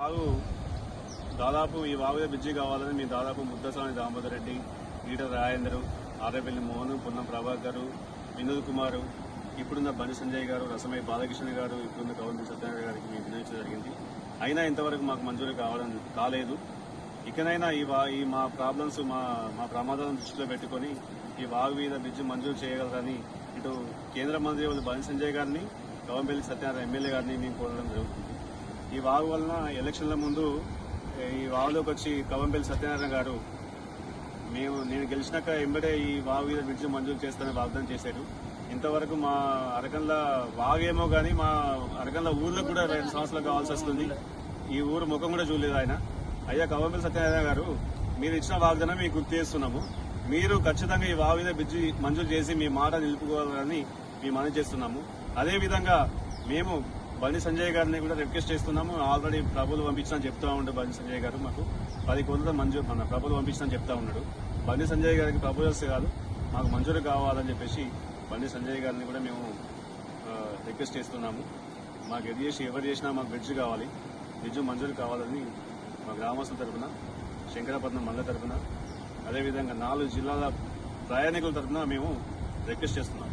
వాగు దాదాపు ఈ వాగు బ్రిడ్జి కావాలని మేము దాదాపు ముద్దస్వామి దామోదర్ రెడ్డి ఈటర్ రాజేందరు ఆర్రపల్లి మోహన్ పున్నం ప్రభాకర్ వినోద్ కుమార్ ఇప్పుడున్న బండి సంజయ్ గారు రసమయ్య బాలకృష్ణ గారు ఇప్పుడున్న గవర్నర్ సత్యనారాయణ గారికి మేము వినియోగించడం జరిగింది. అయినా ఇంతవరకు మాకు మంజూరు కావడం కాలేదు. ఇకనైనా ఈ వా ఈ మా ప్రాబ్లమ్స్ మా మా ప్రమాదాలను దృష్టిలో పెట్టుకొని ఈ వాగు మీద బ్రిడ్జ్ మంజూరు చేయగలరని ఇటు కేంద్ర మంత్రి వాళ్ళు బండి సంజయ్ గారిని గవంపల్లి సత్యనారాయణ ఎమ్మెల్యే గారిని మేము కోరడం జరుగుతుంది. ఈ వాగు వలన ఎలక్షన్ల ముందు ఈ వాగులోకి వచ్చి కవంపల్లి సత్యనారాయణ గారు మేము నేను గెలిచినాక ఎంబడే ఈ వాగు మీద బ్రిడ్జ్ మంజూరు చేస్తానని వాగ్దానం చేశాడు ఇంతవరకు మా అరకంల వాగేమో కానీ మా అరకంల ఊర్లో కూడా రెండు సంవత్సరాలు కావాల్సి వస్తుంది. ఈ ఊరు ముఖం కూడా చూడలేదు ఆయన. అయ్యా కవంపల్లి సత్యనారాయణ గారు మీరు ఇచ్చిన వాగ్దానం మీకు గుర్తు చేస్తున్నాము. మీరు ఖచ్చితంగా ఈ వాగు మీద బ్రిడ్జి మంజూరు చేసి మీ మాట నిలుపుకోవాలని మేము మనం చేస్తున్నాము. అదేవిధంగా మేము బండి సంజయ్ గారిని కూడా రిక్వెస్ట్ చేస్తున్నాము. ఆల్రెడీ ప్రభులు పంపించిన చెప్తా ఉండే బండి సంజయ్ గారు మాకు. పది కోట్ల మంజూరు మన ప్రభులు పంపించిన చెప్తా ఉన్నాడు. బండి సంజయ్ గారికి ప్రపోజల్స్ కాదు మాకు మంజూరు కావాలని చెప్పేసి బండి సంజయ్ గారిని కూడా మేము రిక్వెస్ట్ చేస్తున్నాము. మాకు ఎది చేసి ఎవరు చేసినా మాకు బ్రిడ్జ్ కావాలి. బ్రిడ్జ్ మంజూరు కావాలని మా గ్రామస్తుల తరఫున శంకరపట్నం మండల తరఫున అదేవిధంగా నాలుగు జిల్లాల ప్రయాణికుల తరఫున మేము రిక్వెస్ట్ చేస్తున్నాం